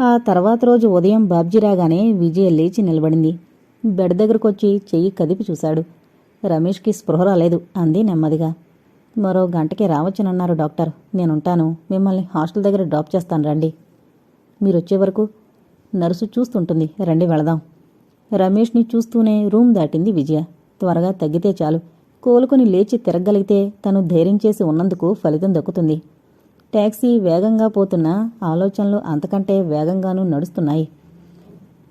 ఆ తర్వాత రోజు ఉదయం బాబ్జీ రాగానే విజయ లేచి నిలబడింది. బెడ్ దగ్గరకొచ్చి చెయ్యి కదిపి చూశాడు. రమేష్కి స్పృహ రాలేదు అంది నెమ్మదిగా. మరో గంటకి రావచ్చునన్నారు డాక్టర్. నేనుంటాను. మిమ్మల్ని హాస్టల్ దగ్గర డ్రాప్ చేస్తాను రండి. మీరొచ్చే వరకు నర్సు చూస్తుంటుంది. రండి వెళదాం. రమేష్ని చూస్తూనే రూమ్ దాటింది విజయ. త్వరగా తగ్గితే చాలు. కోలుకొని లేచి తిరగలిగితే తను ధైర్యం చేసి ఉన్నందుకు ఫలితం దక్కుతుంది. ట్యాక్సీ వేగంగా పోతున్న ఆలోచనలు అంతకంటే వేగంగానూ నడుస్తున్నాయి.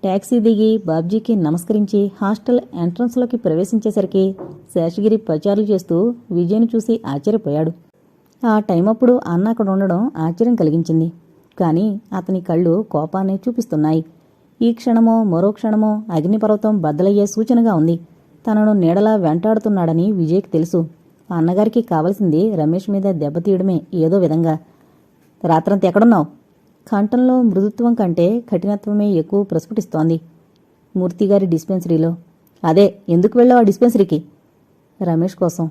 ట్యాక్సీ దిగి బాబ్జీకి నమస్కరించి హాస్టల్ ఎంట్రన్స్లోకి ప్రవేశించేసరికి శేషగిరి ప్రచారాలు చేస్తూ విజయ్ను చూసి ఆశ్చర్యపోయాడు. ఆ టైం అప్పుడు అన్న అక్కడ ఉండడం ఆశ్చర్యం కలిగించింది. కానీ అతని కళ్ళు కోపాన్ని చూపిస్తున్నాయి. ఈ క్షణమో మరో క్షణమో అగ్నిపర్వతం బద్దలయ్యే సూచనగా ఉంది. తనను నీడలా వెంటాడుతున్నాడని విజయ్కి తెలుసు. అన్నగారికి కావలసింది రమేష్ మీద దెబ్బతీయడమే ఏదో విధంగా. రాత్రంతా ఎక్కడున్నావు? కంఠంలో మృదుత్వం కంటే కఠినత్వమే ఎక్కువ ప్రస్ఫుటిస్తోంది. మూర్తిగారి డిస్పెన్సరీలో. అదే ఎందుకు వెళ్ళావు ఆ డిస్పెన్సరీకి? రమేష్ కోసం.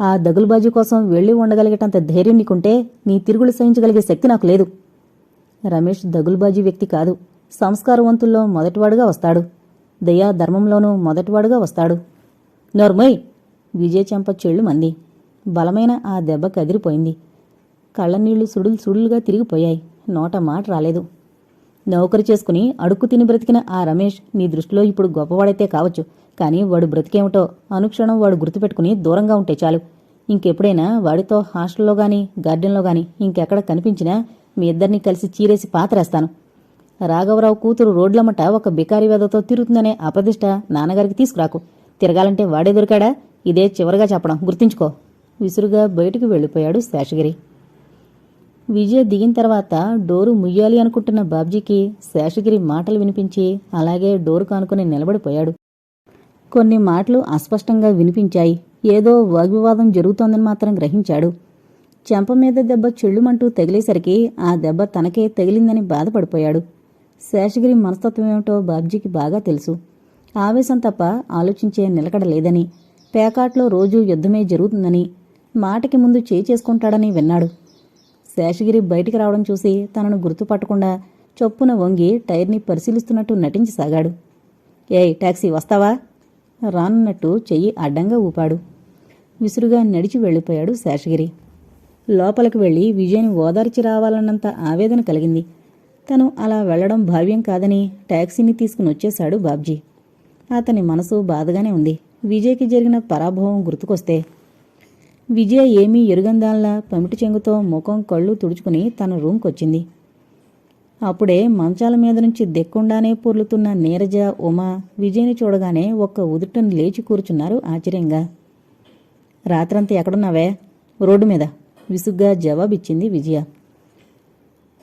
ఆ దగులుబాజీ కోసం వెళ్ళి ఉండగలిగేటంత ధైర్యం నీకుంటే నీ తిరుగులు సహించగలిగే శక్తి నాకు లేదు. రమేష్ దగులుబాజీ వ్యక్తి కాదు. సంస్కారవంతుల్లో మొదటివాడుగా వస్తాడు. దయా ధర్మంలోనూ మొదటివాడుగా వస్తాడు. నోర్మోయ్! విజయ చెంప చెళ్ళు మంది. బలమైన ఆ దెబ్బ కదిరిపోయింది. కళ్ళనీళ్ళు సుడులు సుడులుగా తిరిగిపోయాయి. నోట మాట రాలేదు. నౌకరు చేసుకుని అడుక్కు తిని బ్రతికిన ఆ రమేష్ నీ దృష్టిలో ఇప్పుడు గొప్పవాడైతే కావచ్చు. కానీ వాడు బ్రతికేమిటో అనుక్షణం వాడు గుర్తుపెట్టుకుని దూరంగా ఉంటే చాలు. ఇంకెప్పుడైనా వాడితో హాస్టల్లో గాని గార్డెన్లో గాని ఇంకెక్కడ కనిపించినా మీ ఇద్దరిని కలిసి చీరేసి పాతరేస్తాను రాఘవరావు కూతురు రోడ్లమట ఒక బికారి వేదతో తిరుగుతుందనే అప్రదిష్ట నాన్నగారికి తీసుకురాకు. తిరగాలంటే వాడే దొరికాడా? ఇదే చివరిగా చెప్పడం. గుర్తుంచుకో. విసురుగా బయటకు వెళ్ళిపోయాడు శేషగిరి. విజయ దిగిన తర్వాత డోరు ముయ్యాలి అనుకుంటున్న బాబ్జీకి శేషగిరి మాటలు వినిపించి అలాగే డోరు కానుకుని నిలబడిపోయాడు. కొన్ని మాటలు అస్పష్టంగా వినిపించాయి. ఏదో వాగ్వివాదం జరుగుతోందని మాత్రం గ్రహించాడు. చెంప మీద దెబ్బ చెళ్ళుమంటూ తగిలేసరికి ఆ దెబ్బ తనకే తగిలిందని బాధపడిపోయాడు. శేషగిరి మనస్తత్వం ఏమిటో బాబ్జీకి బాగా తెలుసు. ఆవేశం తప్ప ఆలోచించే నిలకడ లేదని పేకాట్లో రోజూ యుద్ధమే జరుగుతుందని మాటకి ముందు చేయి చేసుకుంటాడని విన్నాడు. శేషగిరి బయటికి రావడం చూసి తనను గుర్తుపట్టకుండా చొప్పున వంగి టైర్ని పరిశీలిస్తున్నట్టు నటించసాగాడు. ఏయ్ టాక్సీ వస్తావా? రానున్నట్టు చెయ్యి అడ్డంగా ఊపాడు. విసురుగా నడిచి వెళ్ళిపోయాడు శేషగిరి. లోపలికి వెళ్ళి విజయ్ని ఓదార్చి రావాలన్నంత ఆవేదన కలిగింది. తను అలా వెళ్ళడం భావ్యం కాదని టాక్సీని తీసుకుని వచ్చేశాడు బాబ్జీ. అతని మనసు బాధగానే ఉంది. విజయ్కి జరిగిన పరాభవం గుర్తుకొస్తే విజయ ఏమీ ఎరుగందాల్లా పమిటి చెంగుతో ముఖం కళ్ళు తుడుచుకుని తన రూమ్కొచ్చింది. అప్పుడే మంచాల మీద నుంచి దెక్కుండానే పొర్లుతున్న నీరజ ఉమా విజయ్ని చూడగానే ఒక్క ఉదుటను లేచి కూర్చున్నారు ఆశ్చర్యంగా. రాత్రంతా ఎక్కడున్నావే? రోడ్డు మీద విసుగ్గా జవాబిచ్చింది విజయ.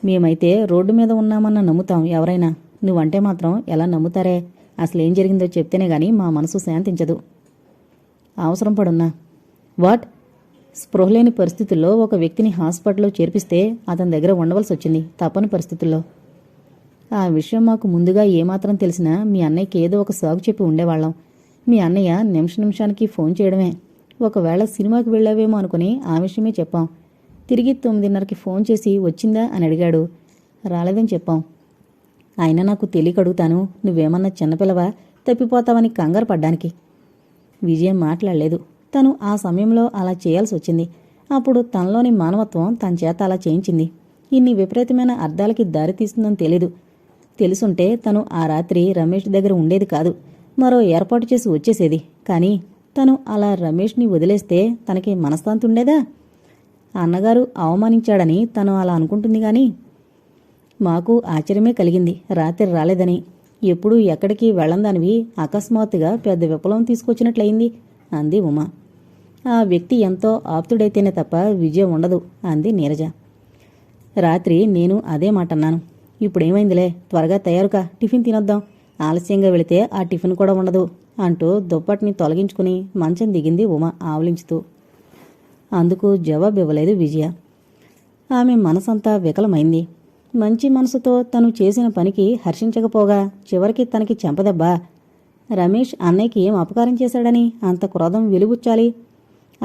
మేమైతే రోడ్డు మీద ఉన్నామన్న నమ్ముతాం ఎవరైనా. నువ్వంటే మాత్రం ఎలా నమ్ముతారే? అసలేం జరిగిందో చెప్తేనే గాని మా మనసు శాంతించదు. అవసరం పడున్నా. వాట్? స్పృహలేని పరిస్థితుల్లో ఒక వ్యక్తిని హాస్పిటల్లో చేర్పిస్తే అతని దగ్గర ఉండవలసి వచ్చింది తప్పని పరిస్థితుల్లో. ఆ విషయం మాకు ముందుగా ఏమాత్రం తెలిసినా మీ అన్నయ్యకి ఏదో ఒక సాగు చెప్పి ఉండేవాళ్ళం. మీ అన్నయ్య నిమిష నిమిషానికి ఫోన్ చేయడమే. ఒకవేళ సినిమాకి వెళ్ళావేమో అనుకుని ఆ విషయమే చెప్పాం. తిరిగి తొమ్మిదిన్నరకి ఫోన్ చేసి వచ్చిందా అని అడిగాడు. రాలేదని చెప్పాం. అయినా నాకు తెలియక అడుగుతాను నువ్వేమన్నా చిన్నపిల్లవా? తప్పిపోతావని కంగారు పడ్డానికి. విజయం మాట్లాడలేదు. తను ఆ సమయంలో అలా చేయాల్సి వచ్చింది. అప్పుడు తనలోని మానవత్వం తన చేత అలా చేయించింది. ఇన్ని విపరీతమైన అర్థాలకి దారితీస్తుందని తెలీదు. తెలుసుంటే తను ఆ రాత్రి రమేష్ దగ్గర ఉండేది కాదు. మరో ఏర్పాటు చేసి వచ్చేసేది. కానీ తను అలా రమేష్ని వదిలేస్తే తనకి మనస్తాంతి ఉండేదా? అన్నగారు అవమానించాడని తను అలా అనుకుంటుంది గాని మాకు ఆశ్చర్యమే కలిగింది. రాత్రి రాలేదని. ఎప్పుడూ ఎక్కడికి వెళ్ళందానివి అకస్మాత్తుగా పెద్ద విప్లవం తీసుకొచ్చినట్లయింది అంది ఉమా. ఆ వ్యక్తి ఎంతో ఆప్తుడైతేనే తప్ప విజయం ఉండదు అంది నీరజ. రాత్రి నేను అదే మాట అన్నాను. ఇప్పుడేమైందిలే? త్వరగా తయారుకా. టిఫిన్ తినొద్దాం. ఆలస్యంగా వెళితే ఆ టిఫిన్ కూడా ఉండదు అంటూ దుప్పటిని తొలగించుకుని మంచం దిగింది ఉమ ఆవలించుతూ. అందుకు జవాబు ఇవ్వలేదు విజయ. ఆమె మనసంతా వికలమైంది. మంచి మనసుతో తను చేసిన పనికి హర్షించకపోగా చివరికి తనకి చెంపదెబ్బా రమేష్ అన్నయ్యకి ఏం అపకారం చేశాడని? అంత క్రోధం వెలుగుచ్చాలి.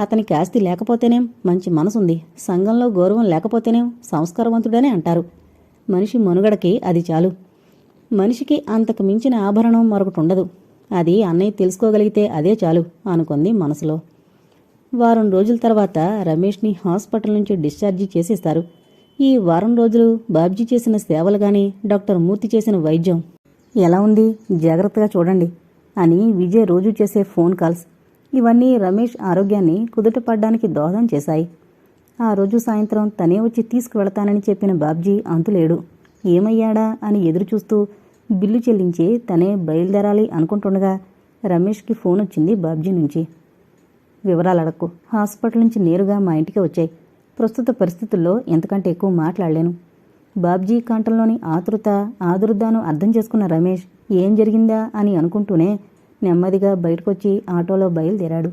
అతనికి ఆస్తి లేకపోతేనేం మంచి మనసుంది. సంఘంలో గౌరవం లేకపోతేనేం సంస్కారవంతుడనే అంటారు. మనిషి మనుగడకి అది చాలు. మనిషికి అంతకు మించిన ఆభరణం మరొకటి ఉండదు అది అన్నయ్య తెలుసుకోగలిగితే అదే చాలు అనుకుంది మనసులో. వారం రోజుల తర్వాత రమేష్ని హాస్పిటల్ నుంచి డిశ్చార్జి చేసేస్తారు. ఈ వారం రోజులు బాబ్జీ చేసిన సేవలు గాని డాక్టర్ మూర్తి చేసిన వైద్యం. ఎలా ఉంది? జాగ్రత్తగా చూడండి అని విజయ్ రోజు చేసే ఫోన్ కాల్స్. ఇవన్నీ రమేష్ ఆరోగ్యాన్ని కుదుటపడ్డానికి దోహదం చేశాయి. ఆ రోజు సాయంత్రం తనే వచ్చి తీసుకువెళతానని చెప్పిన బాబ్జీ అంతులేడు ఏమయ్యాడా? అని ఎదురుచూస్తూ బిల్లు చెల్లించి తనే బయలుదేరాలి అనుకుంటుండగా రమేష్కి ఫోన్ వచ్చింది బాబ్జీ నుంచి. వివరాలు అడక్కు హాస్పిటల్ నుంచి నేరుగా మా ఇంటికి వచ్చాయి. ప్రస్తుత పరిస్థితుల్లో ఎంతకంటే ఎక్కువ మాట్లాడలేను. బాబ్జీ కంఠంలోని ఆతృత ఆదుర్దాను అర్థం చేసుకున్న రమేష్ ఏం జరిగిందా? అని అనుకుంటూనే నెమ్మదిగా బయటకొచ్చి ఆటోలో బయలుదేరాడు.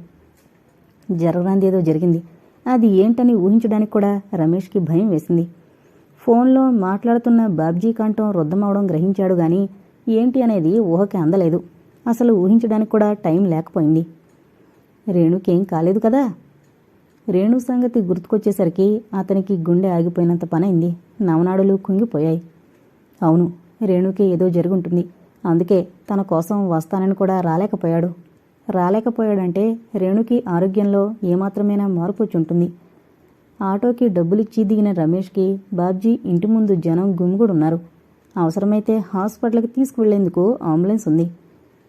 జరగరాందేదో జరిగింది. అది ఏంటని ఊహించడానికి కూడా రమేష్కి భయం వేసింది. ఫోన్లో మాట్లాడుతున్న బాబ్జీ కంఠం రుద్దమవడం గ్రహించాడు గాని ఏంటి అనేది ఊహకి అందలేదు. అసలు ఊహించడానికి కూడా టైం లేకపోయింది. రేణుకేం కాలేదు కదా? రేణు సంగతి గుర్తుకొచ్చేసరికి అతనికి గుండె ఆగిపోయినంత పనైంది. నవనాడులు కుంగిపోయాయి. అవును రేణుకి ఏదో జరుగుంటుంది. అందుకే తన కోసం వస్తానని కూడా రాలేకపోయాడు. రాలేకపోయాడంటే రేణుకి ఆరోగ్యంలో ఏమాత్రమైనా మార్పు వచ్చి ఉంటుంది ఆటోకి డబ్బులిచ్చి దిగిన రమేష్కి బాబ్జీ ఇంటి ముందు జనం గుమిగూడున్నారు అవసరమైతే హాస్పిటల్కి తీసుకువెళ్ళేందుకు అంబులెన్స్ ఉంది.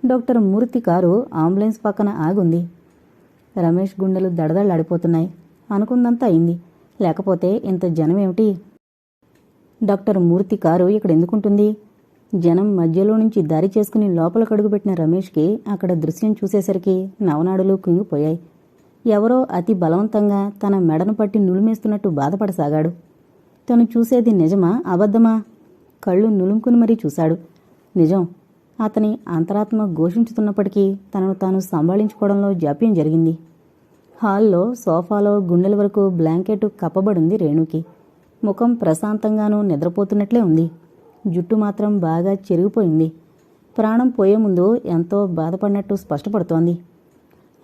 డాక్టర్ మూర్తి కారు అంబులెన్స్ పక్కన ఆగుంది. రమేష్ గుండెలు దడదళ్ళాడిపోతున్నాయి అనుకుందంతా అయింది. లేకపోతే ఇంత జనం ఏమిటి డాక్టర్ మూర్తి కారు ఇక్కడ ఎందుకుంటుంది జనం మధ్యలో నుంచి దారి చేసుకుని లోపల కడుగుపెట్టిన రమేష్కి అక్కడ దృశ్యం చూసేసరికి నవనాడులు కుంగిపోయాయి. ఎవరో అతి బలవంతంగా తన మెడను పట్టి నులిమేస్తున్నట్టు బాధపడసాగాడు. తను చూసేది నిజమా అబద్ధమా? కళ్ళు నులుముకుని మరీ చూశాడు. నిజం అతని అంతరాత్మ ఘోషించుతున్నప్పటికీ తనను తాను సంభాళించుకోవడంలో జాప్యం జరిగింది. హాల్లో సోఫాలో గుండెల వరకు బ్లాంకెట్ కప్పబడింది రేణుకి. ముఖం ప్రశాంతంగానూ నిద్రపోతున్నట్లే ఉంది. జుట్టు మాత్రం బాగా చెరిగిపోయింది. ప్రాణం పోయే ముందు ఎంతో బాధపడినట్టు స్పష్టపడుతోంది.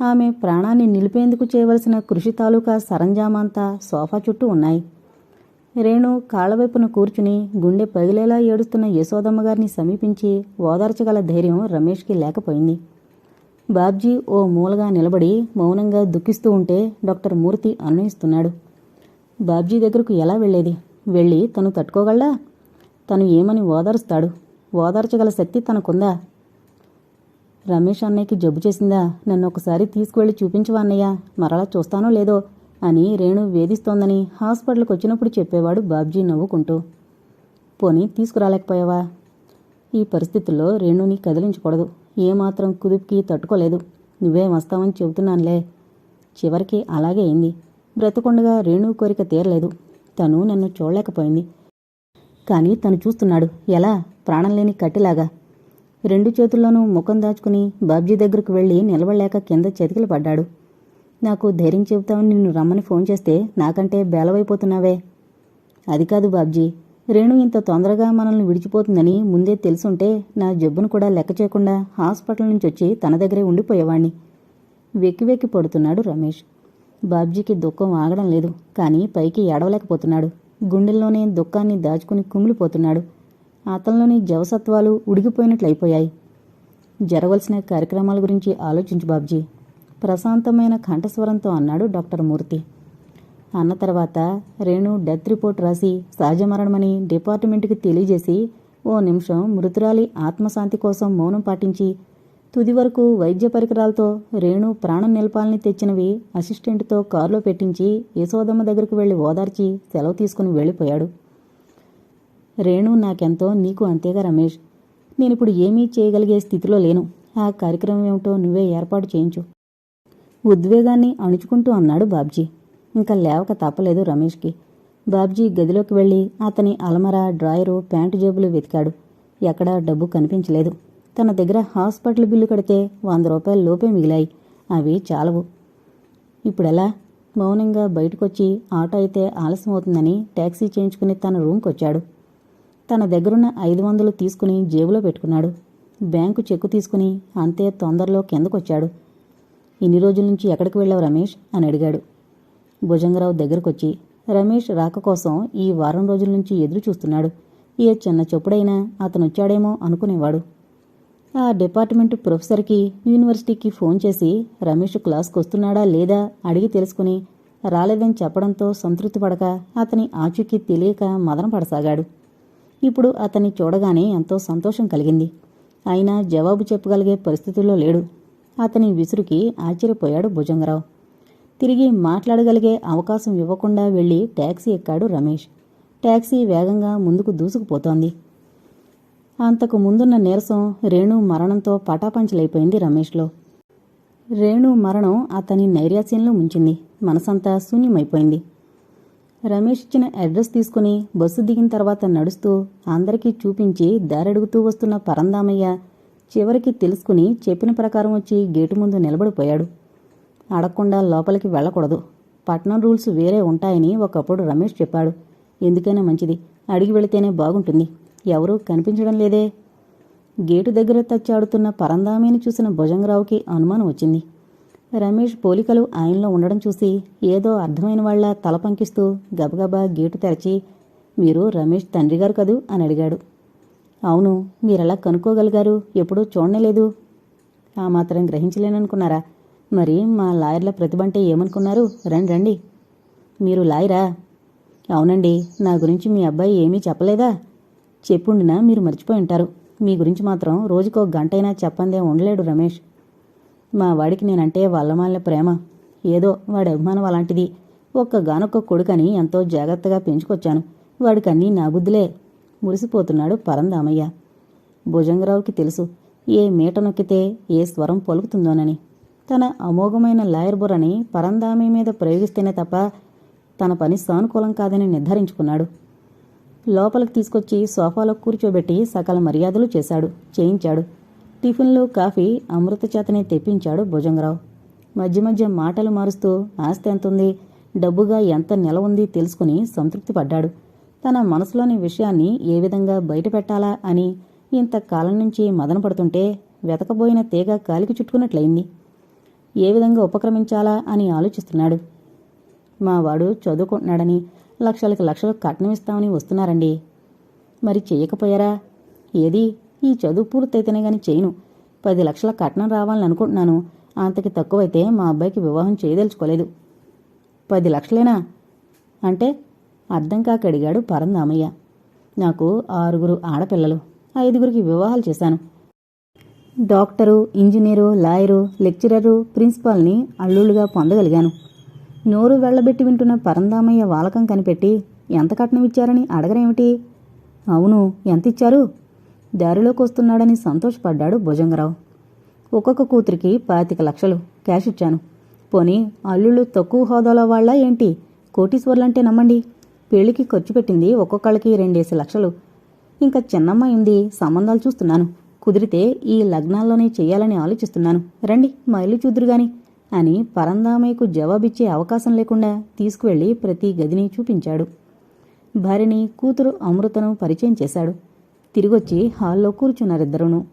ఆమె ప్రాణాన్ని నిలిపేందుకు చేయవలసిన కృషి తాలూకా సరంజామంతా సోఫా చుట్టూ ఉన్నాయి. రేణు కాళ్ళవైపున కూర్చుని గుండె పగిలేలా ఏడుస్తున్న యశోదమ్మ గారిని సమీపించి ఓదార్చగల ధైర్యం రమేష్కి లేకపోయింది. బాబ్జీ ఓ మూలగా నిలబడి మౌనంగా దుఃఖిస్తూ ఉంటే డాక్టర్ మూర్తి అన్వయిస్తున్నాడు బాబ్జీ దగ్గరకు ఎలా వెళ్ళేది? వెళ్ళి తను తట్టుకోగలడా? తను ఏమని ఓదారుస్తాడు? ఓదార్చగల శక్తి తనకుందా? రమేష్ అన్నయ్యకి జబ్బు చేసిందా? నన్ను ఒకసారి తీసుకువెళ్ళి చూపించవా అన్నయ్య? మరలా చూస్తానో లేదో? అని రేణు వేధిస్తోందని హాస్పిటల్కి వచ్చినప్పుడు చెప్పేవాడు బాబ్జీ నవ్వుకుంటూ. పోనీ తీసుకురాలేకపోయావా? ఈ పరిస్థితుల్లో రేణుని కదిలించకూడదు. ఏమాత్రం కుదుపుకి తట్టుకోలేదు. నువ్వేం వస్తావని చెబుతున్నానులే. చివరికి అలాగే అయింది. బ్రతకుండగా రేణు కోరిక తీరలేదు. తను నన్ను చూడలేకపోయింది. కానీ తను చూస్తున్నాడు ఎలా? ప్రాణం లేని కట్టిలాగా. రెండు చేతుల్లోనూ ముఖం దాచుకుని బాబ్జీ దగ్గరకు వెళ్ళి నిలబడలేక కింద చతికిలు పడ్డాడు. నాకు ధైర్యం చెబుతామని నిన్ను రమ్మని ఫోన్ చేస్తే నాకంటే బేలవైపోతున్నావే. అది కాదు బాబ్జీ రేణు ఇంత తొందరగా మనల్ని విడిచిపోతుందని ముందే తెలుసుంటే నా జబ్బును కూడా లెక్క చేయకుండా హాస్పిటల్ నుంచి వచ్చి తన దగ్గరే ఉండిపోయేవాణ్ణి. వెక్కి వెక్కి పడుతున్నాడు రమేష్. బాబ్జీకి దుఃఖం ఆగడం లేదు కానీ పైకి ఏడవలేకపోతున్నాడు. గుండెల్లోనే దుఃఖాన్ని దాచుకుని కుమిలిపోతున్నాడు. అతనిలోని జవసత్వాలు ఉడిగిపోయినట్లయిపోయాయి. జరగవలసిన కార్యక్రమాల గురించి ఆలోచించు బాబ్జీ. ప్రశాంతమైన కంఠస్వరంతో అన్నాడు డాక్టర్ మూర్తి. అన్న తర్వాత రేణు డెత్ రిపోర్ట్ రాసి సహజ మరణమని డిపార్ట్మెంట్కి తెలియజేసి ఓ నిమిషం మృతురాలి ఆత్మశాంతి కోసం మౌనం పాటించి తుది వరకు వైద్య పరికరాలతో రేణు ప్రాణం నిలపాలని తెచ్చినవి అసిస్టెంట్తో కారులో పెట్టించి యశోదమ్మ దగ్గరకు వెళ్ళి ఓదార్చి సెలవు తీసుకుని వెళ్ళిపోయాడు. రేణు నాకెంతో నీకు అంతేగా రమేష్. నేనిప్పుడు ఏమీ చేయగలిగే స్థితిలో లేను. ఆ కార్యక్రమం ఏమిటో నువ్వే ఏర్పాటు చేయించు. ఉద్వేగాన్ని అణుచుకుంటూ అన్నాడు బాబ్జీ. ఇంకా లేవక తప్పలేదు రమేష్కి. బాబ్జీ గదిలోకి వెళ్ళి అతని అలమర డ్రాయరు ప్యాంటు జేబులు వెతికాడు. ఎక్కడా డబ్బు కనిపించలేదు. తన దగ్గర హాస్పిటల్ బిల్లు కడితే వంద రూపాయల లోపే మిగిలాయి. అవి చాలవు. ఇప్పుడెలా? మౌనంగా బయటకొచ్చి ఆటో అయితే ఆలస్యం అవుతుందని ట్యాక్సీ చేయించుకుని తన రూమ్కి వచ్చాడు తన దగ్గరున్న ఐదు వందలు తీసుకుని జేబులో పెట్టుకున్నాడు. బ్యాంకు చెక్కు తీసుకుని అంతే తొందరలో కిందకొచ్చాడు. ఇన్ని రోజుల నుంచి ఎక్కడికి వెళ్ళావు రమేష్? అని అడిగాడు. భుజంగరావు దగ్గరకొచ్చి రమేష్ రాక కోసం ఈ వారం రోజుల నుంచి ఎదురు చూస్తున్నాడు ఏ చిన్న చెప్పుడైనా అతనొచ్చాడేమో అనుకునేవాడు. ఆ డిపార్ట్మెంట్ ప్రొఫెసర్కి యూనివర్సిటీకి ఫోన్ చేసి రమేష్ క్లాస్కి వస్తున్నాడా లేదా అడిగి తెలుసుకుని రాలేదని చెప్పడంతో సంతృప్తి పడక అతని ఆచూకీ తెలియక మదన పడసాగాడు. ఇప్పుడు అతన్ని చూడగానే ఎంతో సంతోషం కలిగింది. అయినా జవాబు చెప్పగలిగే పరిస్థితుల్లో లేడు. అతని విసురుకి ఆశ్చర్యపోయాడు భుజంగరావు. తిరిగి మాట్లాడగలిగే అవకాశం ఇవ్వకుండా వెళ్ళి ట్యాక్సీ ఎక్కాడు రమేష్. ట్యాక్సీ వేగంగా ముందుకు దూసుకుపోతోంది. అంతకు ముందున్న నీరసం రేణు మరణంతో పటాపంచలైపోయింది రమేష్లో. రేణు మరణం అతని నైరాశ్యంలో ముంచింది. మనసంతా శూన్యమైపోయింది. రమేష్ ఇచ్చిన అడ్రస్ తీసుకుని బస్సు దిగిన తర్వాత నడుస్తూ అందరికీ చూపించి దారడుగుతూ వస్తున్న పరందామయ్య చివరికి తెలుసుకుని చెప్పిన ప్రకారం వచ్చి గేటు ముందు నిలబడిపోయాడు. అడగకుండా లోపలికి వెళ్ళకూడదు. పట్నం రూల్స్ వేరే ఉంటాయని ఒకప్పుడు రమేష్ చెప్పాడు. ఎందుకైనా మంచిది. అడిగి వెళితేనే బాగుంటుంది. ఎవరూ కనిపించడం లేదే. గేటు దగ్గర తచ్చాడుతున్న పరందామిని చూసిన భుజంగరావుకి అనుమానం వచ్చింది. రమేష్ పోలికలు ఆయనలో ఉండడం చూసి ఏదో అర్థమైన వాళ్ళ తల పంకిస్తూ గబగబా గేటు తెరచి మీరు రమేష్ తండ్రి గారు కదూ? అని అడిగాడు. అవును మీరెలా కనుక్కోగలిగారు? ఎప్పుడూ చూడలేదు ఆ మాత్రం గ్రహించలేననుకున్నారా? మరి మా లాయర్ల ప్రతిభ అంటే ఏమనుకున్నారు? రండి రండి. మీరు లాయరా? అవునండి నా గురించి మీ అబ్బాయి ఏమీ చెప్పలేదా? చెప్పుండినా మీరు మర్చిపోయి ఉంటారు. మీ గురించి మాత్రం రోజుకో గంటైనా చెప్పందే ఉండలేడు రమేష్. మా వాడికి నేనంటే వల్లమాలిన ప్రేమ. ఏదో వాడి అభిమానం అలాంటిది. ఒక్క గానొక్క కొడుకని ఎంతో జాగ్రత్తగా పెంచుకొచ్చాను. వాడికన్నీ నా బుద్ధులే. మురిసిపోతున్నాడు పరందామయ్య. భుజంగరావుకి తెలుసు ఏ మీట నొక్కితే ఏ స్వరం పలుకుతుందోనని. తన అమోఘమైన లాయర్ బుర్రని పరందామి మీద ప్రయోగిస్తేనే తప్ప తన పని సానుకూలం కాదని నిర్ధారించుకున్నాడు. లోపలికి తీసుకొచ్చి సోఫాలో కూర్చోబెట్టి సకల మర్యాదలు చేశాడు చేయించాడు. టిఫిన్లు కాఫీ అమృత చేతనే తెప్పించాడు భుజంగరావు. మధ్య మధ్య మాటలు మారుస్తూ ఆస్తి ఎంతుంది డబ్బుగా ఎంత నెల ఉంది తెలుసుకుని సంతృప్తి పడ్డాడు. తన మనసులోని విషయాన్ని ఏ విధంగా బయటపెట్టాలా అని ఇంతకాలం నుంచి మదన పడుతుంటే వెతకబోయిన తీగ కాలికి చుట్టుకున్నట్లయింది. ఏ విధంగా ఉపక్రమించాలా అని ఆలోచిస్తున్నాడు. మా వాడు చదువుకుంటున్నాడని లక్షలకు లక్షలు కట్నం ఇస్తామని వస్తున్నారండి. మరి చేయకపోయారా? ఏది? ఈ చదువు పూర్తయితేనే గాని చేయను. పది లక్షల కట్నం రావాలని అనుకుంటున్నాను అంతకి తక్కువైతే మా అబ్బాయికి వివాహం చేయదలుచుకోలేదు. పది లక్షలేనా? అంటే అర్థం కాక అడిగాడు పరందామయ్య నాకు ఆరుగురు ఆడపిల్లలు ఐదుగురికి వివాహాలు చేశాను. డాక్టరు ఇంజనీరు లాయరు లెక్చరరు ప్రిన్సిపాల్ని అల్లుళ్ళుగా పొందగలిగాను. నోరు వెళ్ళబెట్టి వింటున్న పరందామయ్య వాలకం కనిపెట్టి ఎంత కట్నం ఇచ్చారని అడగరేమిటి? అవును ఎంత ఇచ్చారు దారిలోకి వస్తున్నాడని సంతోషపడ్డాడు భుజంగరావు. ఒక్కొక్క కూతురికి పాతిక లక్షలు క్యాష్ ఇచ్చాను. పోనీ అల్లుళ్ళు తక్కువ హోదాలో వాళ్ళ ఏంటి? కోటీశ్వర్లంటే నమ్మండి. పెళ్ళికి ఖర్చు పెట్టింది ఒక్కొక్కళ్ళకి రెండేసి లక్షలు. ఇంకా చిన్నమ్మాయింది సంబంధాలు చూస్తున్నాను. కుదిరితే ఈ లగ్నాల్లోనే చేయాలని ఆలోచిస్తున్నాను. రండి మా ఇల్లు చూద్దురు గాని అని పరందామయ్యకు జవాబిచ్చే అవకాశం లేకుండా తీసుకువెళ్ళి ప్రతి గదిని చూపించాడు. భార్యని కూతురు అమృతను పరిచయం చేశాడు. తిరిగొచ్చి హాల్లో కూర్చున్నారిద్దరూను.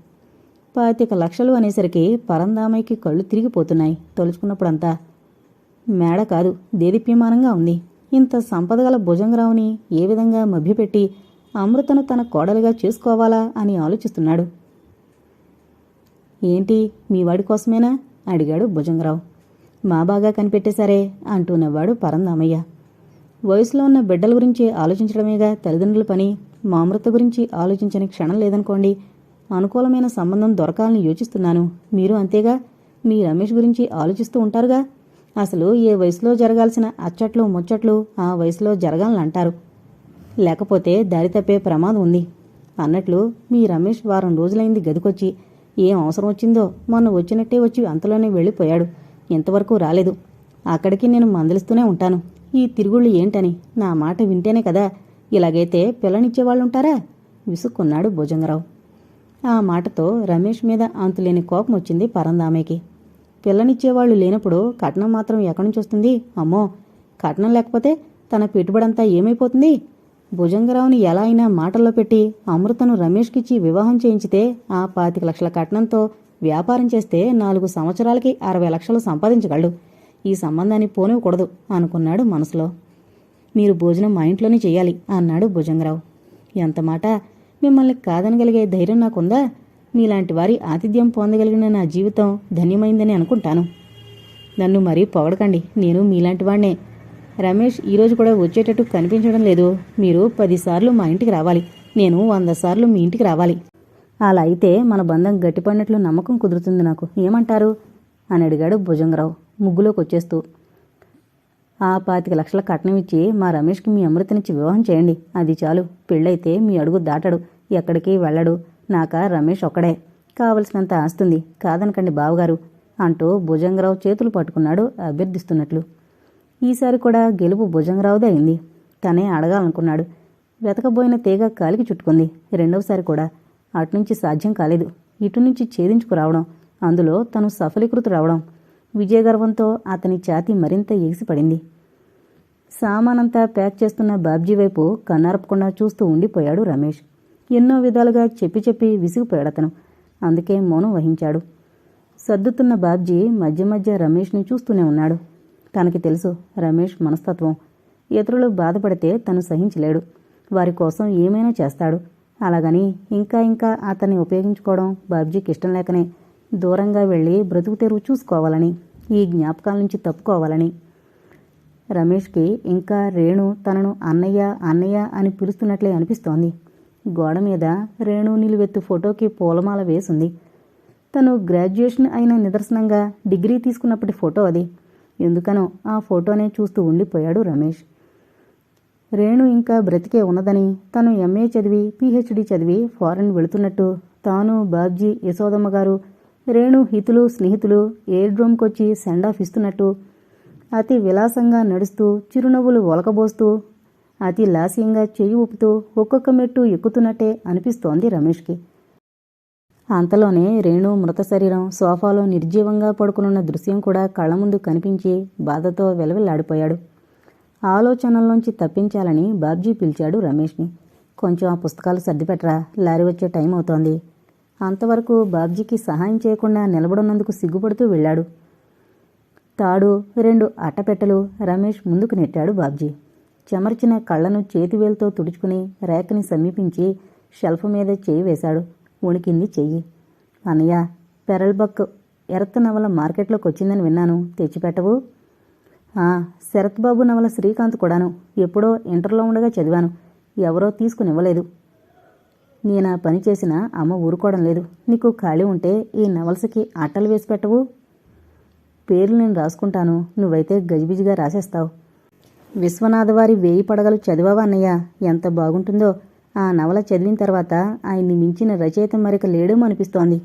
పాతిక లక్షలు అనేసరికి పరందామయ్యకి కళ్ళు తిరిగిపోతున్నాయి తలుచుకున్నప్పుడంతా. మేడ కాదు దేదీప్యమానంగా ఉంది. ఇంత సంపదగల భుజంగరావుని ఏ విధంగా మభ్యపెట్టి అమృతను తన కోడలుగా చేసుకోవాలా అని ఆలోచిస్తున్నాడు. ఏంటి మీ వాడి కోసమేనా? అడిగాడు భుజంగరావు. మా బాగా కనిపెట్టేశారే అంటూ నవ్వాడు పరందామయ్య. వయసులో ఉన్న బిడ్డల గురించి ఆలోచించడమేగా తల్లిదండ్రుల పని? మా అమృత గురించి ఆలోచించని క్షణం లేదనుకోండి. అనుకూలమైన సంబంధం దొరకాలని యోచిస్తున్నాను. మీరు అంతేగా? మీ రమేష్ గురించి ఆలోచిస్తూ ఉంటారుగా? అసలు ఏ వయసులో జరగాల్సిన అచ్చట్లు ముచ్చట్లు ఆ వయసులో జరగాలని అంటారు. లేకపోతే దారి తప్పే ప్రమాదం ఉంది. అన్నట్లు మీ రమేష్ వారం రోజులైంది గదికొచ్చి ఏం అవసరం వచ్చిందో మొన్న వచ్చినట్టే వచ్చి అంతలోనే వెళ్ళిపోయాడు. ఇంతవరకు రాలేదు. అక్కడికి నేను మందలిస్తూనే ఉంటాను. ఈ తిరుగుళ్ళు ఏంటని? నా మాట వింటేనే కదా. ఇలాగైతే పిల్లనిచ్చేవాళ్ళుంటారా? విసుక్కున్నాడు భుజంగరావు. ఆ మాటతో రమేష్ మీద అంతులేని కోపం వచ్చింది పరందామేకి పిల్లనిచ్చేవాళ్ళు లేనప్పుడు కట్నం మాత్రం ఎక్కడి నుంచి వస్తుంది? అమ్మో! కట్నం లేకపోతే తన పెట్టుబడంతా ఏమైపోతుంది? భుజంగరావుని ఎలా అయినా మాటల్లో పెట్టి అమృతను రమేష్కిచ్చి వివాహం చేయించితే ఆ పాతిక లక్షల కట్నంతో వ్యాపారం చేస్తే నాలుగు సంవత్సరాలకి అరవై లక్షలు సంపాదించగలడు. ఈ సంబంధాన్ని పోనివ్వకూడదు అనుకున్నాడు మనసులో. మీరు భోజనం మా ఇంట్లోనే చేయాలి అన్నాడు భుజంగరావు. ఎంత మాట? మిమ్మల్ని కాదనగలిగే ధైర్యం నాకుందా? మీలాంటి వారి ఆతిథ్యం పొందగలిగిన నా జీవితం ధన్యమైందని అనుకుంటాను. నన్ను మరీ పొగడకండి. నేను మీలాంటి వాడినే రమేష్ ఈరోజు కూడా వచ్చేటట్టు కనిపించడం లేదు. మీరు పదిసార్లు మా ఇంటికి రావాలి. నేను వంద సార్లు మీ ఇంటికి రావాలి. అలా అయితే మన బంధం గట్టిపడినట్లు నమ్మకం కుదురుతుంది నాకు. ఏమంటారు? అని అడిగాడు భుజంగరావు ముగ్గులోకి వచ్చేస్తూ. ఆ పాతిక లక్షల కట్నం ఇచ్చి మా రమేష్కి మీ అమృతనిచ్చి వివాహం చేయండి. అది చాలు. పెళ్ళైతే మీ అడుగు దాటడు. ఎక్కడికి వెళ్ళడు. నాక రమేష్ ఒక్కడే. కావలసినంత ఆస్తుంది. కాదనకండి బావగారు అంటూ భుజంగరావు చేతులు పట్టుకున్నాడు అభ్యర్థిస్తున్నట్లు. ఈసారి కూడా గెలుపు భుజంగరావుదే అయింది. తనే అడగాలనుకున్నాడు వెతకబోయిన తీగ కాలికి చుట్టుకుంది. రెండవసారి కూడా అటునుంచి సాధ్యం కాలేదు. ఇటు నుంచి ఛేదించుకురావడం అందులో తను సఫలీకృతుడవడం విజయగర్వంతో అతని ఛాతీ మరింత ఎగిసిపడింది. సామానంతా ప్యాక్ చేస్తున్న బాబ్జీ వైపు కన్నారపకుండా చూస్తూ ఉండిపోయాడు రమేష్. ఎన్నో విధాలుగా చెప్పి చెప్పి విసిగిపోయాడు అతను. అందుకే మౌనం వహించాడు. సర్దుతున్న బాబ్జీ మధ్య మధ్య రమేష్ని చూస్తూనే ఉన్నాడు. తనకి తెలుసు రమేష్ మనస్తత్వం. ఇతరులు బాధపడితే తను సహించలేడు. వారి కోసం ఏమైనా చేస్తాడు. అలాగని ఇంకా ఇంకా అతన్ని ఉపయోగించుకోవడం బాబ్జీకి ఇష్టం లేకనే దూరంగా వెళ్ళి బ్రతుకు తెరువు చూసుకోవాలని ఈ జ్ఞాపకాల నుంచి తప్పుకోవాలని. రమేష్కి ఇంకా రేణు తనను అన్నయ్య అన్నయ్య అని పిలుస్తున్నట్లే అనిపిస్తోంది. గోడ మీద రేణు నిలువెత్తు ఫోటోకి పూలమాల వేసింది. తను గ్రాడ్యుయేషన్ అయిన నిదర్శనంగా డిగ్రీ తీసుకున్నప్పటి ఫోటో అది. ఎందుకనో ఆ ఫోటోనే చూస్తూ ఉండిపోయాడు రమేష్. రేణు ఇంకా బ్రతికే ఉన్నదని తను ఎంఏ చదివి పీహెచ్డీ చదివి ఫారెన్ వెళుతున్నట్టు తాను బాబ్జీ యశోదమ్మ గారు రేణు హితులు స్నేహితులు ఎయిర్ డ్రోమ్కొచ్చి సెండ్ ఆఫ్ ఇస్తున్నట్టు అతి విలాసంగా నడుస్తూ చిరునవ్వులు ఒలకబోస్తూ అతి లాస్యంగా చెయ్యి ఊపుతూ ఒక్కొక్క మెట్టు ఎక్కుతున్నట్టే అనిపిస్తోంది రమేష్కి. అంతలోనే రేణు మృత శరీరం సోఫాలో నిర్జీవంగా పడుకునున్న దృశ్యం కూడా కళ్ళ ముందు కనిపించి బాధతో వెలవెల్లాడిపోయాడు. ఆలోచనల్లోంచి తప్పించాలని బాబ్జీ పిలిచాడు రమేష్ని. కొంచెం ఆ పుస్తకాలు సర్దిపెట్టరా లారీ వచ్చే టైం అవుతోంది. అంతవరకు బాబ్జీకి సహాయం చేయకుండా నిలబడున్నందుకు సిగ్గుపడుతూ వెళ్ళాడు. తాడు రెండు అట్టపెట్టెలు రమేష్ ముందుకు నెట్టాడు బాబ్జీ. చెమర్చిన కళ్ళను చేతివేలుతో తుడుచుకుని రేఖని సమీపించి షెల్ఫ్ మీద చేయి వేశాడు. ఉణికింది చెయ్యి. అన్నయ్య పెరల్బక్ ఎరత్ నవల మార్కెట్లోకి వచ్చిందని విన్నాను. తెచ్చిపెట్టవు? శరత్బాబు శరత్ బాబు నవల శ్రీకాంత్ కూడాను. ఎప్పుడో ఇంటర్లో ఉండగా చదివాను. ఎవరో తీసుకునివ్వలేదు. నేను ఆ పని చేసిన అమ్మ ఊరుకోవడం లేదు. నీకు ఖాళీ ఉంటే ఈ నవల్స్కి అట్టలు వేసి పెట్టవు? పేర్లు నేను రాసుకుంటాను. నువ్వైతే గజిబిజిగా రాసేస్తావు. విశ్వనాథవారి వేయి పడగలు చదివావా అన్నయ్య? ఎంత బాగుంటుందో ఆ నవల చదివిన తర్వాత ఆయన్ని మించిన రచయిత మరిక లేడేమో అనిపిస్తోంది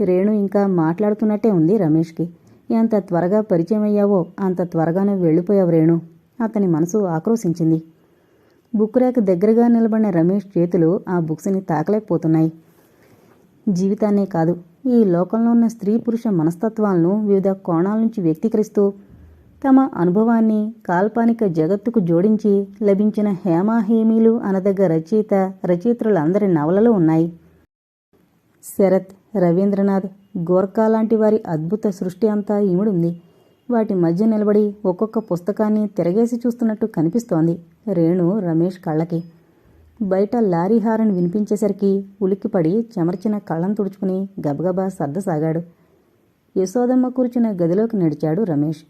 రేణు ఇంకా మాట్లాడుతున్నట్టే ఉంది రమేష్కి. ఎంత త్వరగా పరిచయం అయ్యావో అంత త్వరగానే వెళ్ళిపోయావు రేణు. అతని మనసు ఆక్రోశించింది. బుక్ ర్యాక్ దగ్గరగా నిలబడిన రమేష్ చేతులు ఆ బుక్స్ని తాకలేకపోతున్నాయి. జీవితాన్నే కాదు ఈ లోకంలో ఉన్న స్త్రీ పురుష మనస్తత్వాలను వివిధ కోణాల నుంచి వ్యక్తీకరిస్తూ తమ అనుభవాన్ని కాల్పనిక జగత్తుకు జోడించి లభించిన హేమాహేమీలు అనదగ్గ రచయిత రచయిత్రులందరి నవలలు ఉన్నాయి. శరత్ రవీంద్రనాథ్ గోర్ఖా లాంటి వారి అద్భుత సృష్టి అంతా ఈముడుంది. వాటి మధ్య నిలబడి ఒక్కొక్క పుస్తకాన్ని తిరగేసి చూస్తున్నట్టు కనిపిస్తోంది. రేణు రమేష్ కళ్ళకి. బయట లారీ హారన్ వినిపించేసరికి ఉలిక్కిపడి చెమర్చిన కళ్ళం తుడుచుకుని గబగబా సర్దసాగాడు. యశోదమ్మ కూర్చున్న గదిలోకి నడిచాడు రమేష్.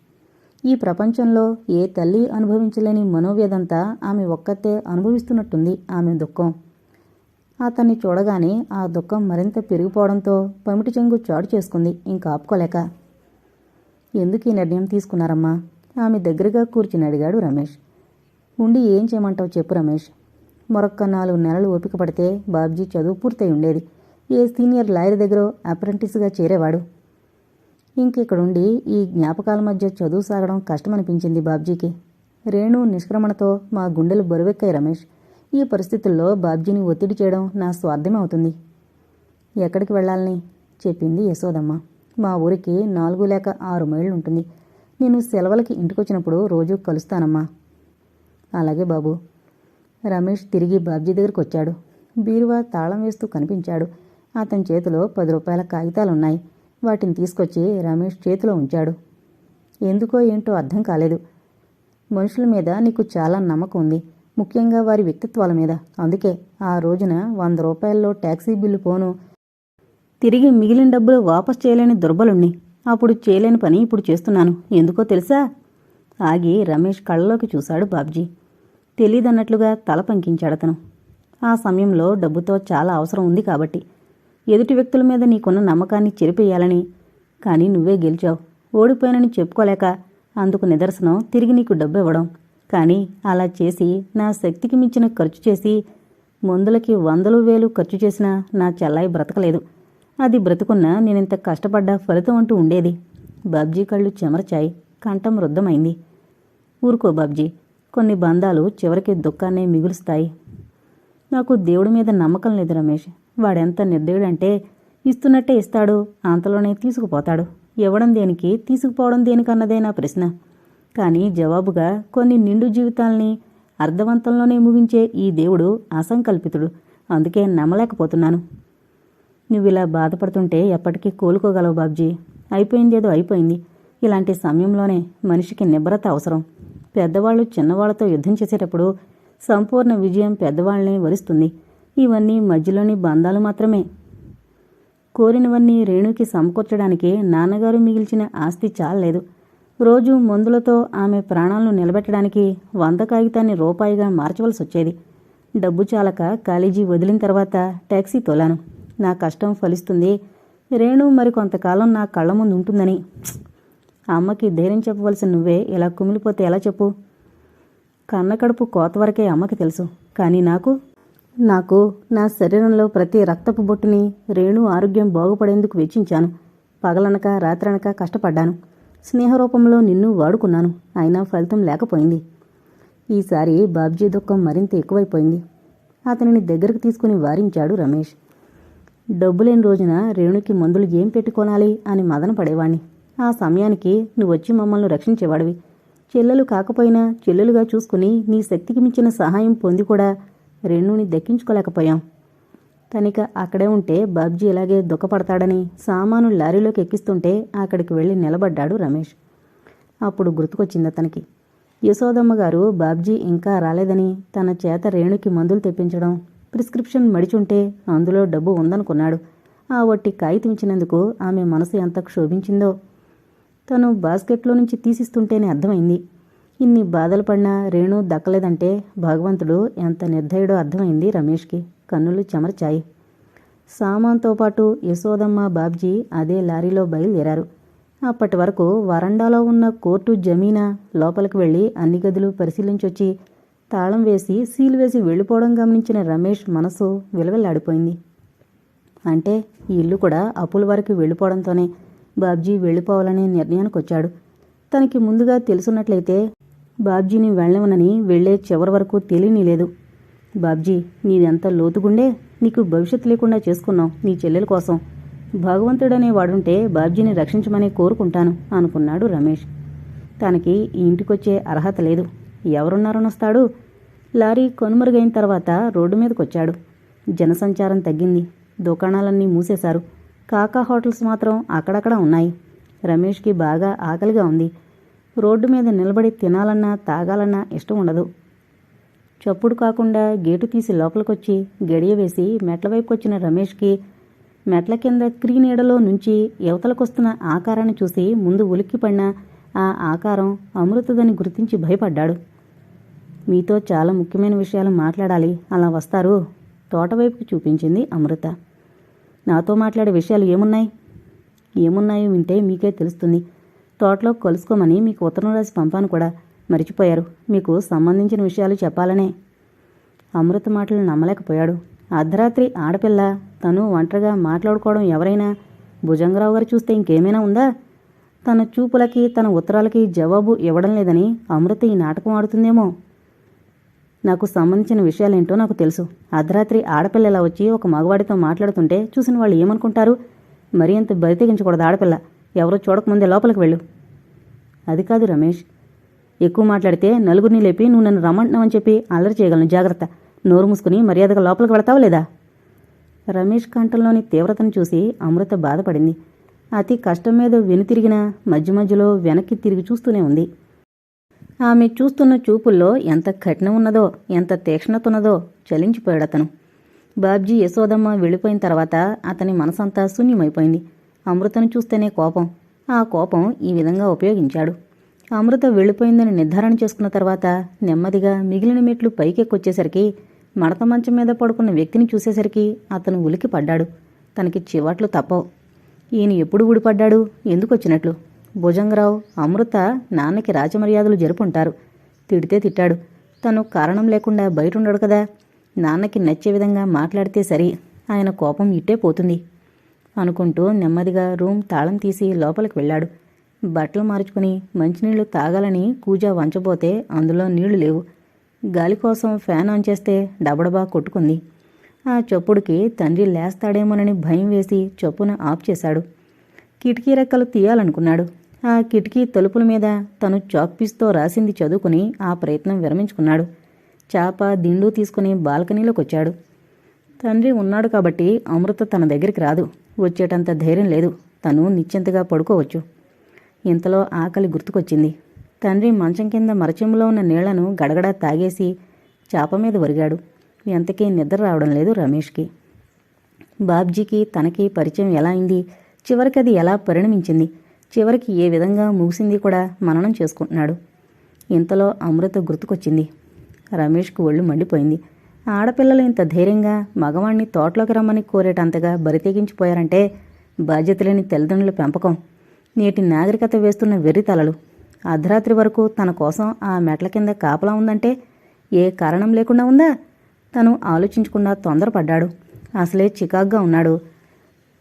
ఈ ప్రపంచంలో ఏ తల్లి అనుభవించలేని మనోవ్యధంతా ఆమె ఒక్కతే అనుభవిస్తున్నట్టుంది ఆమె దుఃఖం. అతన్ని చూడగానే ఆ దుఃఖం మరింత పెరిగిపోవడంతో పమిటి చెంగు చాటు చేసుకుంది ఇంకా ఆపుకోలేక. ఎందుకు ఈ నిర్ణయం తీసుకున్నారమ్మా? ఆమె దగ్గరగా కూర్చుని అడిగాడు రమేష్. ఉండి ఏం చేయమంటావు చెప్పు రమేష్. మరొక్క నాలుగు నెలలు ఓపిక పడితే బాబ్జీ చదువు పూర్తయి ఉండేది. ఏ సీనియర్ లాయర్ దగ్గర అప్రెంటిస్గా చేరేవాడు. ఇంకిక్కడుండి ఈ జ్ఞాపకాల మధ్య చదువు సాగడం కష్టమనిపించింది బాబ్జీకి. రేణు నిష్క్రమణతో మా గుండెలు బరువెక్కాయి రమేష్. ఈ పరిస్థితుల్లో బాబ్జీని ఒత్తిడి చేయడం నా స్వార్థమే అవుతుంది ఎక్కడికి వెళ్ళాలని? చెప్పింది యశోదమ్మ. మా ఊరికి నాలుగు లేక ఆరు మైళ్ళు ఉంటుంది నేను సెలవులకి ఇంటికొచ్చినప్పుడు రోజు కలుస్తానమ్మా. అలాగే బాబు. రమేష్ తిరిగి బాబ్జీ దగ్గరికి వచ్చాడు బీరువా తాళం వేస్తూ కనిపించాడు. అతని చేతిలో పది రూపాయల కాగితాలున్నాయి. వాటిని తీసుకొచ్చి రమేష్ చేతిలో ఉంచాడు. ఎందుకో ఏంటో అర్థం కాలేదు. మనుషుల మీద నీకు చాలా నమ్మకం ఉంది. ముఖ్యంగా వారి వ్యక్తిత్వాల మీద. అందుకే ఆ రోజున వంద రూపాయల్లో ట్యాక్సీ బిల్లు పోను. తిరిగి మిగిలిన డబ్బులు వాపస్ చేయలేని దుర్బలుణ్ణి. అప్పుడు చేయలేని పని ఇప్పుడు చేస్తున్నాను. ఎందుకో తెలుసా? ఆగి రమేష్ కళ్ళలోకి చూశాడు బాబ్జీ. తెలీదన్నట్లుగా తల పంకించాడతను. ఆ సమయంలో డబ్బుతో చాలా అవసరం ఉంది కాబట్టి. ఎదుటి వ్యక్తుల మీద నీకున్న నమ్మకాన్ని చెరిపేయాలని. కానీ నువ్వే గెలిచావు. ఓడిపోయానని చెప్పుకోలేక అందుకు నిదర్శనం తిరిగి నీకు డబ్బు ఇవ్వడం కానీ అలా చేసి నా శక్తికి మించిన ఖర్చు చేసి మందులకి వందలు వేలు ఖర్చు చేసినా నా చెల్లాయి బ్రతకలేదు. అది బ్రతుకున్నా నేనింత కష్టపడ్డా ఫలితం అంటూ ఉండేది. బాబ్జీ కళ్ళు చెమరచాయి. కంఠం రుద్దమైంది ఊరుకో బాబ్జీ. కొన్ని బంధాలు చివరికి దుఃఖాన్నే మిగులుస్తాయి. నాకు దేవుడి మీద నమ్మకం లేదు రమేష్. వాడెంత నిర్దయుడంటే ఇస్తున్నట్టే ఇస్తాడు అంతలోనే తీసుకుపోతాడు. ఇవ్వడం దేనికి తీసుకుపోవడం దేనికన్నదే నా ప్రశ్న. కానీ జవాబుగా కొన్ని నిండు జీవితాల్ని అర్ధవంతంలోనే ముగించే ఈ దేవుడు అసంకల్పితుడు. అందుకే నమ్మలేకపోతున్నాను. నువ్విలా బాధపడుతుంటే ఎప్పటికీ కోలుకోగలవు బాబ్జీ. అయిపోయిందేదో అయిపోయింది. ఇలాంటి సమయంలోనే మనిషికి నిబ్రత అవసరం. పెద్దవాళ్ళు చిన్నవాళ్ళతో యుద్ధం చేసేటప్పుడు సంపూర్ణ విజయం పెద్దవాళ్ళని వరిస్తుంది. ఇవన్నీ మధ్యలోని బంధాలు మాత్రమే. కోరినవన్నీ రేణుకి సమకూర్చడానికి నాన్నగారు మిగిల్చిన ఆస్తి చాలలేదు. రోజు మందులతో ఆమె ప్రాణాలను నిలబెట్టడానికి వంద కాగితాన్ని రూపాయిగా మార్చవలసి వచ్చేది. డబ్బు చాలక కాలేజీ వదిలిన తర్వాత ట్యాక్సీ తోలాను. నా కష్టం ఫలిస్తుంది. రేణు మరి కొంతకాలం నా కళ్ళ ముందు ఉంటుందని. అమ్మకి ధైర్యం చెప్పవలసిన నువ్వే ఇలా కుమిలిపోతే ఎలా చెప్పు? కన్న కడుపు కోత వరకే అమ్మకి తెలుసు. కానీ నాకు నాకు నా శరీరంలో ప్రతి రక్తపు బొట్టుని రేణు ఆరోగ్యం బాగుపడేందుకు వెచ్చించాను. పగలనక రాత్రనక కష్టపడ్డాను. స్నేహరూపంలో నిన్ను వాడుకున్నాను. అయినా ఫలితం లేకపోయింది. ఈసారి బాబ్జీ దుఃఖం మరింత ఎక్కువైపోయింది. అతనిని దగ్గరకు తీసుకుని వారించాడు రమేష్. డబ్బు లేని రోజున రేణుకి మందులు ఏం పెట్టుకోనాలి అని మదన పడేవాణ్ణి. ఆ సమయానికి నువ్వు వచ్చి మమ్మల్ని రక్షించేవాడివి. చెల్లెలు కాకపోయినా చెల్లెలుగా చూసుకుని నీ శక్తికి మించిన సహాయం పొంది కూడా రేణుని దక్కించుకోలేకపోయాం. తనిక అక్కడే ఉంటే బాబ్జీ ఇలాగే దుఃఖపడతాడని సామాను లారీలోకి ఎక్కిస్తుంటే అక్కడికి వెళ్ళి నిలబడ్డాడు రమేష్. అప్పుడు గుర్తుకొచ్చింది అతనికి. యశోదమ్మ గారు బాబ్జీ ఇంకా రాలేదని తన చేత రేణుకి మందులు తెప్పించడం ప్రిస్క్రిప్షన్ మడిచుంటే అందులో డబ్బు ఉందనుకున్నాడు. ఆ వట్టి కాగితం ఇచ్చినందుకు ఆమె మనసు ఎంత క్షోభించిందో. తను బాస్కెట్లో నుంచి తీసిస్తుంటేనే అర్థమైంది. ఇన్ని బాధలు పడినా రేణు దక్కలేదంటే భగవంతుడు ఎంత నిర్దయుడో అర్థమైంది రమేష్కి. కన్నులు చెమర్చాయి. సామాన్తో పాటు యశోదమ్మ బాబ్జీ అదే లారీలో బయలుదేరారు. అప్పటి వరకు వరండాలో ఉన్న కోర్టు జమీనా లోపలికి వెళ్ళి అన్ని గదులు పరిశీలించొచ్చి తాళం వేసి సీలు వేసి వెళ్ళిపోవడం గమనించిన రమేష్ మనసు విలవెల్లాడిపోయింది. అంటే ఈ ఇల్లు కూడా అప్పుల వరకు వెళ్ళిపోవడంతోనే బాబ్జీ వెళ్ళిపోవాలనే నిర్ణయానికి వచ్చాడు తనకి ముందుగా తెలుసున్నట్లయితే బాబ్జీని వెళ్ళవనని వెళ్ళే చివరి వరకు తెలియని లేదు. బాబ్జీ నీదెంత లోతుగుండే? నీకు భవిష్యత్తు లేకుండా చేసుకున్నావు నీ చెల్లెల కోసం. భగవంతుడనే వాడుంటే బాబ్జీని రక్షించమని కోరుకుంటాను అనుకున్నాడు రమేష్. తనకి ఇంటికొచ్చే అర్హత లేదు. ఎవరున్నారనొస్తాడు? లారీ కనుమరుగైన తర్వాత రోడ్డు మీదకొచ్చాడు. జనసంచారం తగ్గింది. దుకాణాలన్నీ మూసేశారు. కాకా హోటల్స్ మాత్రం అక్కడక్కడ ఉన్నాయి. రమేష్కి బాగా ఆకలిగా ఉంది. రోడ్డు మీద నిలబడి తినాలన్నా తాగాలన్నా ఇష్టం ఉండదు. చప్పుడు కాకుండా గేటు తీసి లోపలికొచ్చి గడియ వేసి మెట్ల వైపుకొచ్చిన రమేష్కి మెట్ల కింద క్రీ నీడలో నుంచి యువతలకొస్తున్న ఆకారాన్ని చూసి ముందు ఉలిక్కిపడిన ఆ ఆకారం అమృతదని గుర్తించి భయపడ్డాడు. మీతో చాలా ముఖ్యమైన విషయాలు మాట్లాడాలి అలా వస్తారు తోటవైపుకి చూపించింది అమృత. నాతో మాట్లాడే విషయాలు ఏమున్నాయి? ఏమున్నాయో వింటే మీకే తెలుస్తుంది. తోటలో కలుసుకోమని మీకు ఉత్తరం రాసి పంపాను కూడా. మర్చిపోయారు. మీకు సంబంధించిన విషయాలు చెప్పాలనే. అమృత మాటలు నమ్మలేకపోయాడు. అర్ధరాత్రి ఆడపిల్ల తను ఒంటరిగా మాట్లాడుకోవడం ఎవరైనా భుజంగరావు గారు చూస్తే ఇంకేమైనా ఉందా? తన చూపులకి తన ఉత్తరాలకి జవాబు ఇవ్వడం లేదని అమృత ఈ నాటకం ఆడుతుందేమో? నాకు సంబంధించిన విషయాలేంటో నాకు తెలుసు. అర్ధరాత్రి ఆడపిల్ల ఇలా వచ్చి ఒక మగవాడితో మాట్లాడుతుంటే చూసిన వాళ్ళు ఏమనుకుంటారు? మరీ అంత బరితెగించకూడదు ఆడపిల్ల. ఎవరో చూడకముందే లోపలికి వెళ్ళు. అది కాదు రమేష్. ఎక్కువ మాట్లాడితే నలుగురిని లేపి నువ్వు నన్ను రమ్మంటున్నావని చెప్పి అల్లరి చేయగలను. జాగ్రత్త. నోరు మూసుకుని మర్యాదగా లోపలికి వెళతావా లేదా? రమేష్ కంఠంలోని తీవ్రతను చూసి అమృత బాధపడింది. అతి కష్టం మీద వెనుతిరిగినా మధ్య మధ్యలో వెనక్కి తిరిగి చూస్తూనే ఉంది. ఆమె చూస్తున్న చూపుల్లో ఎంత కఠినం ఉన్నదో ఎంత తీక్ష్ణత ఉన్నదో చలించిపోయాడు అతను. బాబ్జీ యశోదమ్మ వెళ్ళిపోయిన తర్వాత అతని మనసంతా శూన్యమైపోయింది. అమృతను చూస్తేనే కోపం. ఆ కోపం ఈ విధంగా ఉపయోగించాడు. అమృత వెళ్ళిపోయిందని నిర్ధారణ చేసుకున్న తర్వాత నెమ్మదిగా మిగిలిన మెట్లు పైకెక్కొచ్చేసరికి మడత మంచం మీద పడుకున్న వ్యక్తిని చూసేసరికి అతను ఉలికి పడ్డాడు. తనకి చివాట్లు తప్పవు. ఈయన ఎప్పుడు ఊడిపడ్డాడు? ఎందుకు వచ్చినట్లు భుజంగరావు అమృత నాన్నకి రాజమర్యాదలు జరుపుంటారు. తిడితే తిట్టాడు. తను కారణం లేకుండా బయట ఉండడు కదా? నాన్నకి నచ్చే విధంగా మాట్లాడితే సరి. ఆయన కోపం ఇట్టే పోతుంది. అనుకుంటూ నెమ్మదిగా రూమ్ తాళం తీసి లోపలికి వెళ్ళాడు. బట్టలు మార్చుకుని మంచినీళ్ళు తాగాలని కూజా వంచబోతే అందులో నీళ్ళు లేవు. గాలి కోసం ఫ్యాన్ ఆన్ చేస్తే డబడబా కొట్టుకుంది. ఆ చొప్పుడికి తండ్రి లేస్తాడేమోనని భయం వేసి చొప్పున ఆఫ్ చేశాడు. కిటికీ రెక్కలు తీయాలనుకున్నాడు. ఆ కిటికీ తలుపుల మీద తను చాక్ పీస్తో రాసింది చదువుకుని ఆ ప్రయత్నం విరమించుకున్నాడు. చాప దిండు తీసుకుని బాల్కనీలోకి వచ్చాడు తండ్రి ఉన్నాడు కాబట్టి అమృత తన దగ్గరికి రాదు. వచ్చేటంత ధైర్యం లేదు. తను నిశ్చింతగా పడుకోవచ్చు. ఇంతలో ఆకలి గుర్తుకొచ్చింది. తండ్రి మంచం కింద మరచెంబులో ఉన్న నీళ్ళను గడగడా తాగేసి చాప మీద ఒరిగాడు. ఎంతకీ నిద్ర రావడం లేదు రమేష్కి. బాబ్జీకి తనకి పరిచయం ఎలా అయింది? చివరికి అది ఎలా పరిణమించింది? చివరికి ఏ విధంగా ముగిసింది కూడా మననం చేసుకుంటున్నాడు. ఇంతలో అమృత గుర్తుకొచ్చింది. రమేష్కు ఒళ్ళు మండిపోయింది. ఆడపిల్లలు ఇంత ధైర్యంగా మగవాణ్ణి తోటలోకి రమ్మని కోరేటంతగా బరితెగించిపోయారంటే బాధ్యత లేని తల్లిదండ్రుల పెంపకం. నేటి నాగరికత వేస్తున్న వెర్రి తలలు అర్ధరాత్రి వరకు తన కోసం ఆ మెట్ల కింద కాపలా ఉందంటే ఏ కారణం లేకుండా ఉందా? తను ఆలోచించకుండా తొందరపడ్డాడు. అసలే చికాగ్గా ఉన్నాడు.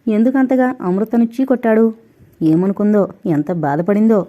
ఎందుకంతగా అమృతను చీకొట్టాడు? ఏమనుకుందో? ఎంత బాధపడిందో?